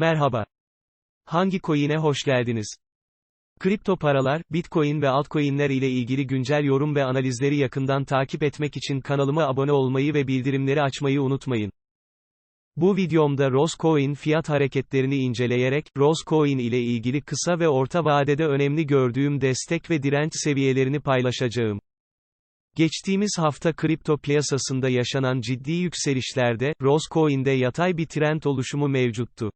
Merhaba. Hangi coin'e hoş geldiniz? Kripto paralar, Bitcoin ve altcoin'ler ile ilgili güncel yorum ve analizleri yakından takip etmek için kanalıma abone olmayı ve bildirimleri açmayı unutmayın. Bu videomda Roscoin fiyat hareketlerini inceleyerek, Roscoin ile ilgili kısa ve orta vadede önemli gördüğüm destek ve direnç seviyelerini paylaşacağım. Geçtiğimiz hafta kripto piyasasında yaşanan ciddi yükselişlerde, Roscoin'de yatay bir trend oluşumu mevcuttu.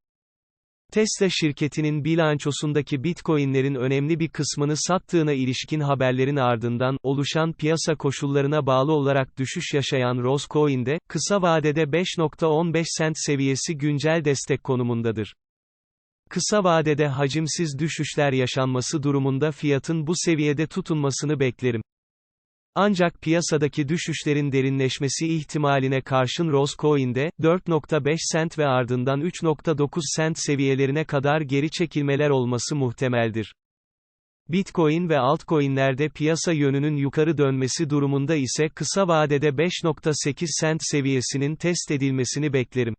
Tesla şirketinin bilançosundaki Bitcoin'lerin önemli bir kısmını sattığına ilişkin haberlerin ardından, oluşan piyasa koşullarına bağlı olarak düşüş yaşayan Roscoin'de, kısa vadede 5.15 sent seviyesi güncel destek konumundadır. Kısa vadede hacimsiz düşüşler yaşanması durumunda fiyatın bu seviyede tutunmasını beklerim. Ancak piyasadaki düşüşlerin derinleşmesi ihtimaline karşın Roscoin'de, 4.5 sent ve ardından 3.9 sent seviyelerine kadar geri çekilmeler olması muhtemeldir. Bitcoin ve altcoin'lerde piyasa yönünün yukarı dönmesi durumunda ise kısa vadede 5.8 sent seviyesinin test edilmesini beklerim.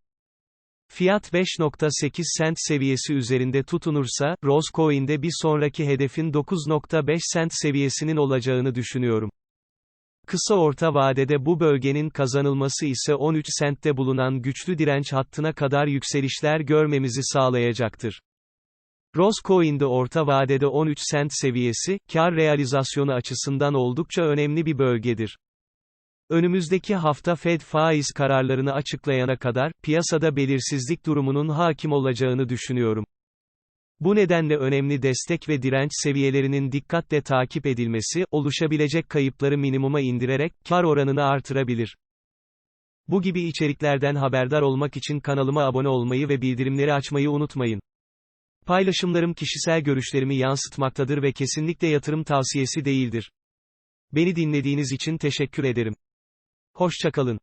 Fiyat 5.8 sent seviyesi üzerinde tutunursa, Roscoin'de bir sonraki hedefin 9.5 sent seviyesinin olacağını düşünüyorum. Kısa orta vadede bu bölgenin kazanılması ise 13 sentte bulunan güçlü direnç hattına kadar yükselişler görmemizi sağlayacaktır. Roscoin'de orta vadede 13 sent seviyesi, kar realizasyonu açısından oldukça önemli bir bölgedir. Önümüzdeki hafta Fed faiz kararlarını açıklayana kadar, piyasada belirsizlik durumunun hakim olacağını düşünüyorum. Bu nedenle önemli destek ve direnç seviyelerinin dikkatle takip edilmesi, oluşabilecek kayıpları minimuma indirerek, kar oranını artırabilir. Bu gibi içeriklerden haberdar olmak için kanalıma abone olmayı ve bildirimleri açmayı unutmayın. Paylaşımlarım kişisel görüşlerimi yansıtmaktadır ve kesinlikle yatırım tavsiyesi değildir. Beni dinlediğiniz için teşekkür ederim. Hoşçakalın.